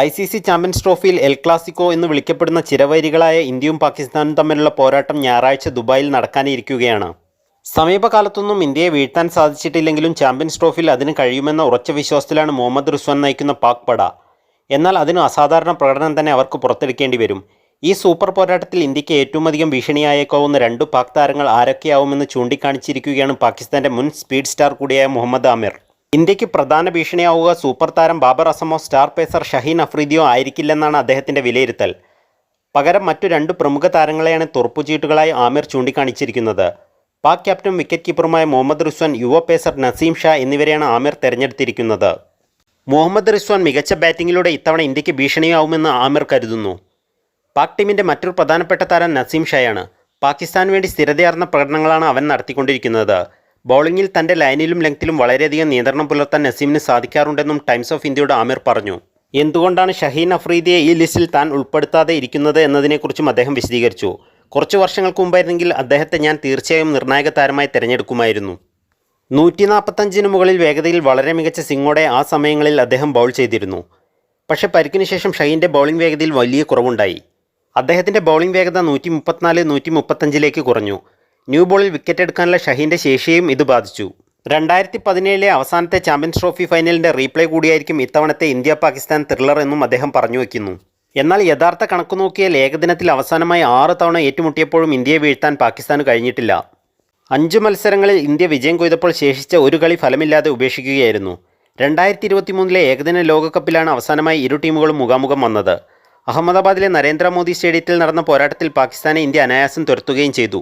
I C C champions ട്രോഫിയിൽ El Clasico എന്ന് വിളിക്കപ്പെടുന്ന ചിരവൈരികളായ ഇന്ത്യയും പാകിസ്ഥാനും തമ്മിലുള്ള പോരാട്ടം ഞായറാഴ്ച ദുബായിൽ നടക്കാനിരിക്കുകയാണ്. സമീപകാലത്തൊന്നും ഇന്ത്യയെ വീഴ്ത്താൻ സാധിച്ചിട്ടില്ലെങ്കിലും ചാമ്പ്യൻസ് ട്രോഫിയിൽ അതിന് കഴിയുമെന്ന ഉറച്ച വിശ്വാസത്തിലാണ് മുഹമ്മദ് റിസ്വാൻ നയിക്കുന്ന പാക് പട. എന്നാൽ അതിന് അസാധാരണ പ്രകടനം തന്നെ അവർക്ക് പുറത്തെടുക്കേണ്ടി വരും. ഈ സൂപ്പർ പോരാട്ടത്തിൽ ഇന്ത്യയ്ക്ക് ഏറ്റവും അധികം ഭീഷണിയായേക്കാവുന്ന രണ്ടു പാക് താരങ്ങൾ ആരൊക്കെയാവുമെന്ന് ചൂണ്ടിക്കാണിച്ചിരിക്കുകയാണ് പാകിസ്ഥാന്റെ മുൻ സ്പീഡ് സ്റ്റാർ കൂടിയായ മുഹമ്മദ് ആമിർ. ഇന്ത്യയ്ക്ക് പ്രധാന ഭീഷണിയാവുക സൂപ്പർ താരം ബാബർ അസമോ സ്റ്റാർ പേസർ ഷഹീൻ അഫ്രീദിയോ ആയിരിക്കില്ലെന്നാണ് അദ്ദേഹത്തിന്റെ വിലയിരുത്തൽ. പകരം മറ്റു രണ്ട് പ്രമുഖ താരങ്ങളെയാണ് തുറപ്പുചീട്ടുകളായി ആമിർ ചൂണ്ടിക്കാണിച്ചിരിക്കുന്നത്. പാക് ക്യാപ്റ്റൻ വിക്കറ്റ് കീപ്പറുമായ മുഹമ്മദ് റിസ്വാൻ യുവ പേസർ നസീം ഷാ എന്നിവരെയാണ് ആമിർ തെരഞ്ഞെടുത്തിരിക്കുന്നത്. മുഹമ്മദ് റിസ്വാൻ മികച്ച ബാറ്റിങ്ങിലൂടെ ഇത്തവണ ഇന്ത്യയ്ക്ക് ഭീഷണിയാവുമെന്ന് ആമിർ കരുതുന്നു. പാക് ടീമിന്റെ മറ്റൊരു പ്രധാനപ്പെട്ട താരം നസീം ഷായാണ്. പാകിസ്ഥാന് വേണ്ടി സ്ഥിരതയാർന്ന പ്രകടനങ്ങളാണ് അവൻ നടത്തിക്കൊണ്ടിരിക്കുന്നത്. ബൗളിംഗിൽ തന്റെ ലൈനിലും ലെങ്ത്തിലും വളരെയധികം നിയന്ത്രണം പുലർത്താൻ നസീമിന് സാധിക്കാറുണ്ടെന്നും ടൈംസ് ഓഫ് ഇന്ത്യയുടെ ആമിർ പറഞ്ഞു. എന്തുകൊണ്ടാണ് ഷഹീൻ അഫ്രീദിയെ ഈ ലിസ്റ്റിൽ താൻ ഉൾപ്പെടുത്താതെ ഇരിക്കുന്നത് എന്നതിനെക്കുറിച്ചും അദ്ദേഹം വിശദീകരിച്ചു. കുറച്ച് വർഷങ്ങൾക്ക് മുമ്പായിരുന്നെങ്കിൽ അദ്ദേഹത്തെ ഞാൻ തീർച്ചയായും നിർണായക താരമായി തിരഞ്ഞെടുക്കുമായിരുന്നു. നൂറ്റി നാൽപ്പത്തഞ്ചിന് മുകളിൽ വേഗതയിൽ വളരെ മികച്ച സിംഗോടെ ആ സമയങ്ങളിൽ അദ്ദേഹം ബൗൾ ചെയ്തിരുന്നു. പക്ഷേ പരിക്കിന് ശേഷം ഷഹീന്റെ ബൗളിംഗ് വേഗതയിൽ വലിയ കുറവുണ്ടായി. അദ്ദേഹത്തിന്റെ ബൗളിംഗ് വേഗത നൂറ്റി മുപ്പത്തിനാല് നൂറ്റി മുപ്പത്തഞ്ചിലേക്ക് കുറഞ്ഞു. ന്യൂ ബോളിൽ വിക്കറ്റ് എടുക്കാനുള്ള ഷഹീന്റെ ശേഷിയും ഇത് ബാധിച്ചു. രണ്ടായിരത്തി പതിനേഴിലെ അവസാനത്തെ ചാമ്പ്യൻസ് ട്രോഫി ഫൈനലിന്റെ റീപ്ലേ കൂടിയായിരിക്കും ഇത്തവണത്തെ ഇന്ത്യ പാകിസ്ഥാൻ ത്രില്ലർ എന്നും അദ്ദേഹം പറഞ്ഞു വയ്ക്കുന്നു എന്നാൽ യഥാർത്ഥ കണക്ക് നോക്കിയാൽ ഏകദിനത്തിൽ അവസാനമായി ആറ് തവണ ഏറ്റുമുട്ടിയപ്പോഴും ഇന്ത്യയെ വീഴ്ത്താൻ പാകിസ്ഥാന് കഴിഞ്ഞിട്ടില്ല. അഞ്ച് മത്സരങ്ങളിൽ ഇന്ത്യ വിജയം കൊയ്തപ്പോൾ ശേഷിച്ച ഒരു കളി ഫലമില്ലാതെ ഉപേക്ഷിക്കുകയായിരുന്നു. രണ്ടായിരത്തി ഇരുപത്തി മൂന്നിലെ ഏകദിന ലോകകപ്പിലാണ് അവസാനമായി ഇരു ടീമുകളും മുഖാമുഖം വന്നത്. അഹമ്മദാബാദിലെ നരേന്ദ്രമോദി സ്റ്റേഡിയത്തിൽ നടന്ന പോരാട്ടത്തിൽ പാകിസ്ഥാനെ ഇന്ത്യ അനായാസം തുരത്തുകയും ചെയ്തു.